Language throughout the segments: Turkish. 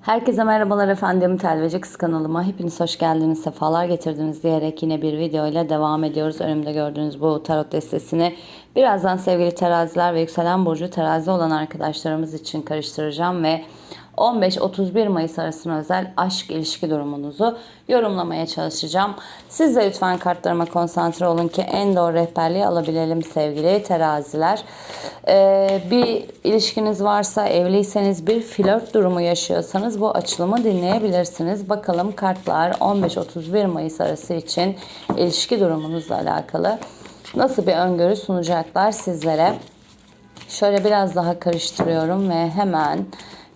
Herkese merhabalar efendim. Telveci Kız kanalıma hepiniz hoş geldiniz, sefalar getirdiniz diyerek yine bir video ile devam ediyoruz. Önümde gördüğünüz bu tarot destesini birazdan sevgili teraziler ve yükselen burcu terazi olan arkadaşlarımız için karıştıracağım ve 15-31 Mayıs arasına özel aşk ilişki durumunuzu yorumlamaya çalışacağım. Siz de lütfen kartlarıma konsantre olun ki en doğru rehberliği alabilelim sevgili teraziler. Ee, bir ilişkiniz varsa, evliyseniz bir flört durumu yaşıyorsanız bu açılımı dinleyebilirsiniz. Bakalım kartlar 15-31 Mayıs arası için ilişki durumunuzla alakalı nasıl bir öngörü sunacaklar sizlere. Şöyle biraz daha karıştırıyorum ve hemen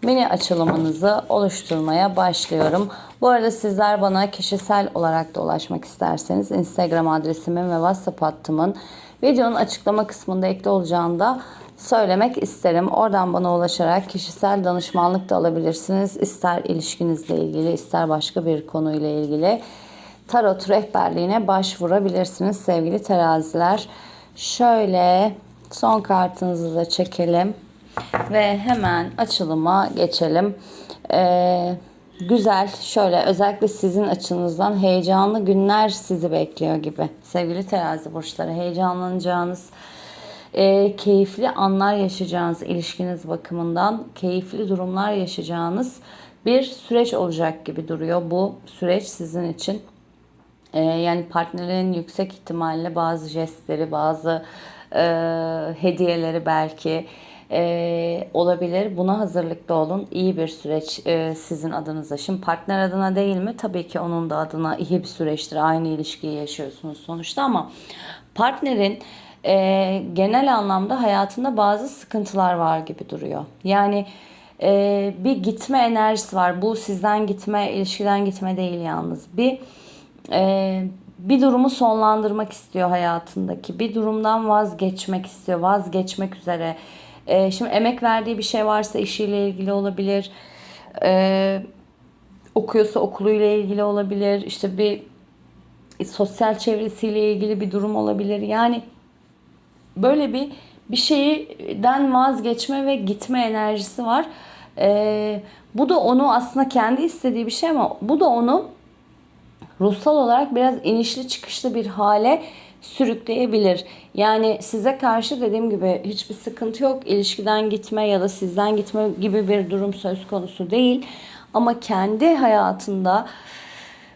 mini açılımınızı oluşturmaya başlıyorum. Bu arada sizler bana kişisel olarak da ulaşmak isterseniz Instagram adresimin ve WhatsApp hattımın videonun açıklama kısmında ekli olacağını da söylemek isterim. Oradan bana ulaşarak kişisel danışmanlık da alabilirsiniz. İster ilişkinizle ilgili ister başka bir konuyla ilgili tarot rehberliğine başvurabilirsiniz sevgili teraziler. Şöyle son kartınızı da çekelim ve hemen açılıma geçelim. Ee, güzel şöyle özellikle sizin açınızdan heyecanlı günler sizi bekliyor gibi. Sevgili terazi burçları heyecanlanacağınız, e, keyifli anlar yaşayacağınız ilişkiniz bakımından keyifli durumlar yaşayacağınız bir süreç olacak gibi duruyor. Bu süreç sizin için ee, yani partnerin yüksek ihtimalle bazı jestleri, bazı e, hediyeleri belki e, olabilir. Buna hazırlıklı olun. İyi bir süreç e, sizin adınıza. Şimdi partner adına değil mi? Tabii ki onun da adına iyi bir süreçtir. Aynı ilişkiyi yaşıyorsunuz sonuçta ama partnerin e, genel anlamda hayatında bazı sıkıntılar var gibi duruyor. Yani e, bir gitme enerjisi var. Bu sizden gitme, ilişkiden gitme değil yalnız. Bir e, bir durumu sonlandırmak istiyor hayatındaki. Bir durumdan vazgeçmek istiyor. Vazgeçmek üzere. E, şimdi emek verdiği bir şey varsa işiyle ilgili olabilir. E, okuyorsa okuluyla ilgili olabilir. İşte bir sosyal çevresiyle ilgili bir durum olabilir. Yani böyle bir bir şeyden vazgeçme ve gitme enerjisi var. E, bu da onu aslında kendi istediği bir şey ama bu da onu ruhsal olarak biraz inişli çıkışlı bir hale sürükleyebilir. Yani size karşı dediğim gibi hiçbir sıkıntı yok. İlişkiden gitme ya da sizden gitme gibi bir durum söz konusu değil. Ama kendi hayatında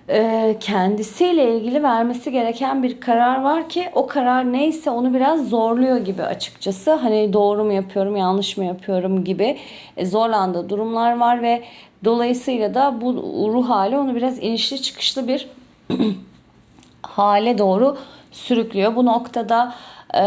e, kendisiyle ilgili vermesi gereken bir karar var ki o karar neyse onu biraz zorluyor gibi açıkçası. Hani doğru mu yapıyorum, yanlış mı yapıyorum gibi e, zorlandığı durumlar var ve dolayısıyla da bu ruh hali onu biraz inişli çıkışlı bir hale doğru sürüklüyor. Bu noktada e,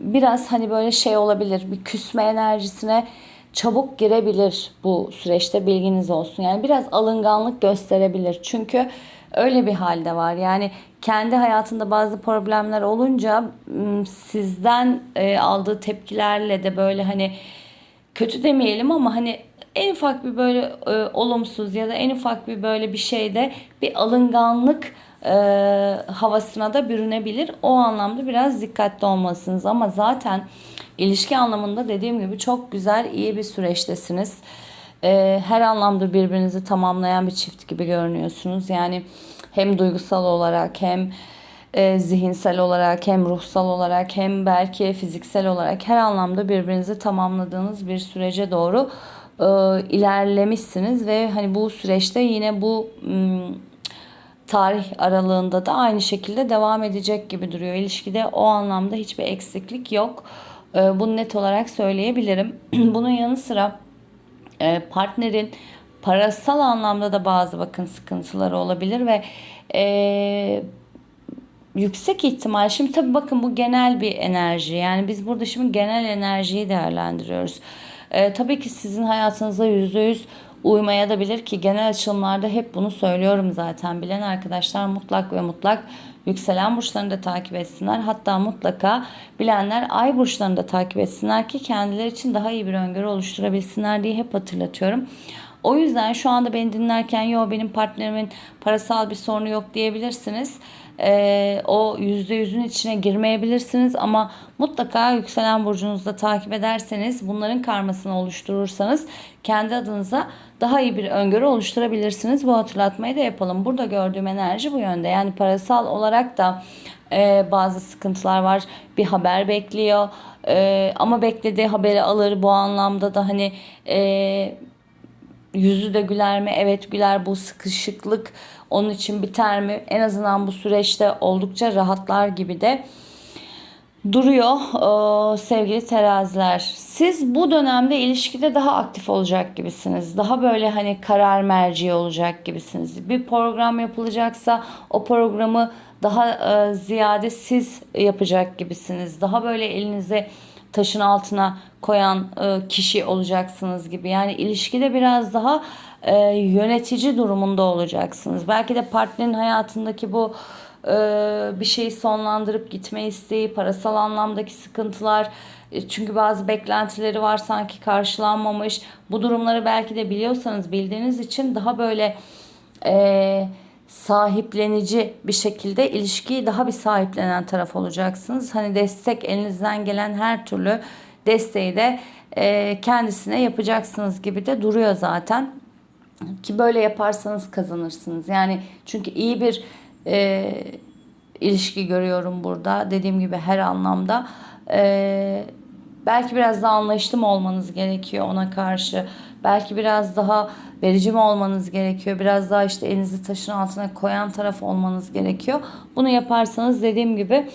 biraz hani böyle şey olabilir, bir küsme enerjisine çabuk girebilir bu süreçte bilginiz olsun. Yani biraz alınganlık gösterebilir. Çünkü öyle bir halde var. Yani kendi hayatında bazı problemler olunca sizden e, aldığı tepkilerle de böyle hani kötü demeyelim ama hani en ufak bir böyle e, olumsuz ya da en ufak bir böyle bir şeyde bir alınganlık e, havasına da bürünebilir. O anlamda biraz dikkatli olmalısınız ama zaten ilişki anlamında dediğim gibi çok güzel iyi bir süreçtesiniz. E, her anlamda birbirinizi tamamlayan bir çift gibi görünüyorsunuz. Yani hem duygusal olarak hem e, zihinsel olarak hem ruhsal olarak hem belki fiziksel olarak her anlamda birbirinizi tamamladığınız bir sürece doğru e, ilerlemişsiniz ve hani bu süreçte yine bu tarih aralığında da aynı şekilde devam edecek gibi duruyor. İlişkide o anlamda hiçbir eksiklik yok. E, bunu net olarak söyleyebilirim. Bunun yanı sıra e, partnerin parasal anlamda da bazı bakın sıkıntıları olabilir ve e, yüksek ihtimal şimdi tabii bakın bu genel bir enerji yani biz burada şimdi genel enerjiyi değerlendiriyoruz. E, tabii ki sizin hayatınıza yüzde yüz uymaya da bilir ki genel açılımlarda hep bunu söylüyorum zaten. Bilen arkadaşlar mutlak ve mutlak yükselen burçlarını da takip etsinler. Hatta mutlaka bilenler ay burçlarını da takip etsinler ki kendileri için daha iyi bir öngörü oluşturabilsinler diye hep hatırlatıyorum. O yüzden şu anda beni dinlerken yo benim partnerimin parasal bir sorunu yok diyebilirsiniz. Ee, o yüzde yüzün içine girmeyebilirsiniz ama mutlaka yükselen burcunuzda takip ederseniz bunların karmasını oluşturursanız kendi adınıza daha iyi bir öngörü oluşturabilirsiniz. Bu hatırlatmayı da yapalım. Burada gördüğüm enerji bu yönde. Yani parasal olarak da e, bazı sıkıntılar var. Bir haber bekliyor. E, ama beklediği haberi alır. Bu anlamda da hani e, yüzü de güler mi? Evet güler. Bu sıkışıklık onun için biter mi? En azından bu süreçte oldukça rahatlar gibi de duruyor ee, sevgili teraziler. Siz bu dönemde ilişkide daha aktif olacak gibisiniz. Daha böyle hani karar merci olacak gibisiniz. Bir program yapılacaksa o programı daha e, ziyade siz yapacak gibisiniz. Daha böyle elinizi taşın altına koyan e, kişi olacaksınız gibi. Yani ilişkide biraz daha e, yönetici durumunda olacaksınız. Belki de partnerin hayatındaki bu e, bir şeyi sonlandırıp gitme isteği, parasal anlamdaki sıkıntılar, çünkü bazı beklentileri var sanki karşılanmamış. Bu durumları belki de biliyorsanız bildiğiniz için daha böyle e, sahiplenici bir şekilde ilişkiyi daha bir sahiplenen taraf olacaksınız. Hani destek elinizden gelen her türlü desteği de e, kendisine yapacaksınız gibi de duruyor zaten. Ki böyle yaparsanız kazanırsınız. Yani çünkü iyi bir e, ilişki görüyorum burada. Dediğim gibi her anlamda. E, belki biraz daha anlayışlı mı olmanız gerekiyor ona karşı. Belki biraz daha verici mi olmanız gerekiyor. Biraz daha işte elinizi taşın altına koyan taraf olmanız gerekiyor. Bunu yaparsanız dediğim gibi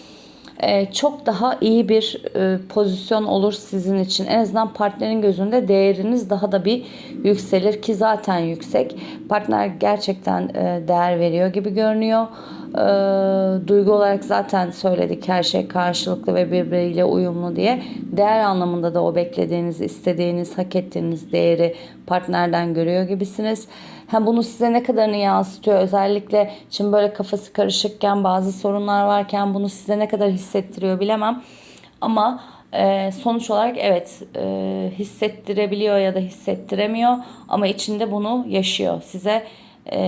e, çok daha iyi bir e, pozisyon olur sizin için. En azından partnerin gözünde değeriniz daha da bir yükselir ki zaten yüksek. Partner gerçekten e, değer veriyor gibi görünüyor. Duygu olarak zaten söyledik her şey karşılıklı ve birbiriyle uyumlu diye. Değer anlamında da o beklediğiniz, istediğiniz, hak ettiğiniz değeri partnerden görüyor gibisiniz. Ha bunu size ne kadarını yansıtıyor özellikle şimdi böyle kafası karışıkken bazı sorunlar varken bunu size ne kadar hissettiriyor bilemem. Ama e, sonuç olarak evet e, hissettirebiliyor ya da hissettiremiyor ama içinde bunu yaşıyor. Size e,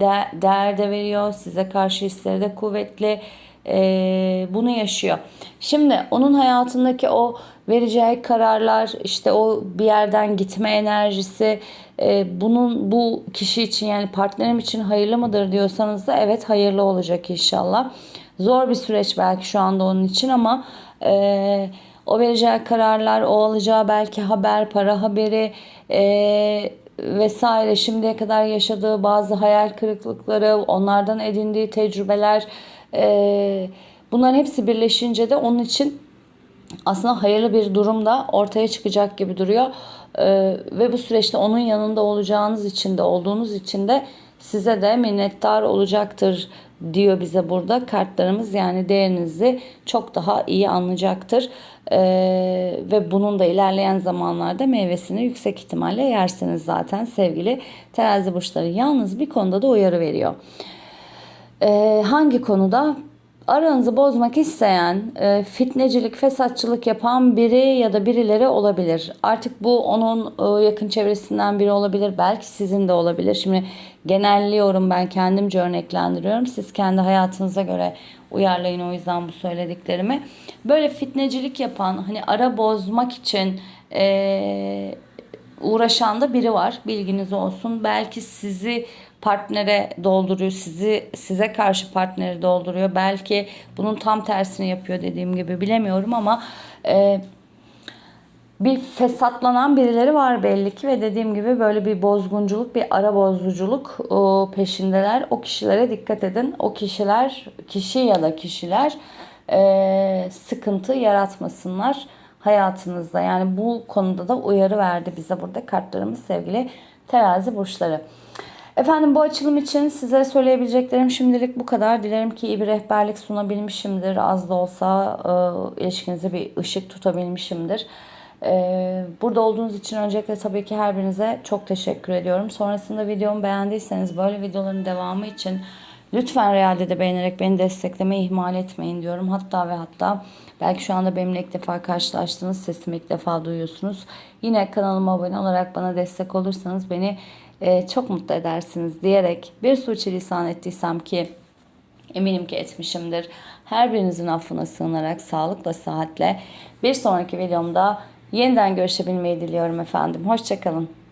de, değer de veriyor, size karşı hisleri de kuvvetli e, bunu yaşıyor. Şimdi onun hayatındaki o vereceği kararlar, işte o bir yerden gitme enerjisi, e, bunun bu kişi için yani partnerim için hayırlı mıdır diyorsanız da evet hayırlı olacak inşallah. Zor bir süreç belki şu anda onun için ama e, o vereceği kararlar, o alacağı belki haber, para haberi e, vesaire şimdiye kadar yaşadığı bazı hayal kırıklıkları, onlardan edindiği tecrübeler e, bunların hepsi birleşince de onun için aslında hayırlı bir durum da ortaya çıkacak gibi duruyor. Ee, ve bu süreçte onun yanında olacağınız için de olduğunuz için de size de minnettar olacaktır diyor bize burada. Kartlarımız yani değerinizi çok daha iyi anlayacaktır. Ee, ve bunun da ilerleyen zamanlarda meyvesini yüksek ihtimalle yersiniz zaten sevgili terazi burçları. Yalnız bir konuda da uyarı veriyor. Ee, hangi konuda aranızı bozmak isteyen, e, fitnecilik, fesatçılık yapan biri ya da birileri olabilir. Artık bu onun e, yakın çevresinden biri olabilir. Belki sizin de olabilir. Şimdi genelliyorum ben kendimce örneklendiriyorum. Siz kendi hayatınıza göre uyarlayın o yüzden bu söylediklerimi. Böyle fitnecilik yapan, hani ara bozmak için e, uğraşan da biri var. Bilginiz olsun. Belki sizi partnere dolduruyor. Sizi size karşı partneri dolduruyor. Belki bunun tam tersini yapıyor dediğim gibi bilemiyorum ama e, bir fesatlanan birileri var belli ki ve dediğim gibi böyle bir bozgunculuk, bir ara bozuculuk o peşindeler. O kişilere dikkat edin. O kişiler, kişi ya da kişiler e, sıkıntı yaratmasınlar hayatınızda. Yani bu konuda da uyarı verdi bize burada kartlarımız sevgili terazi burçları. Efendim bu açılım için size söyleyebileceklerim şimdilik bu kadar. Dilerim ki iyi bir rehberlik sunabilmişimdir. Az da olsa e, ilişkinize bir ışık tutabilmişimdir. E, burada olduğunuz için öncelikle tabii ki her birinize çok teşekkür ediyorum. Sonrasında videomu beğendiyseniz böyle videoların devamı için Lütfen realde de beğenerek beni desteklemeyi ihmal etmeyin diyorum. Hatta ve hatta belki şu anda benimle ilk defa karşılaştınız. Sesimi ilk defa duyuyorsunuz. Yine kanalıma abone olarak bana destek olursanız beni e, çok mutlu edersiniz diyerek bir suçilisan ettiysem ki eminim ki etmişimdir. Her birinizin affına sığınarak sağlıkla sıhhatle bir sonraki videomda yeniden görüşebilmeyi diliyorum efendim. Hoşçakalın.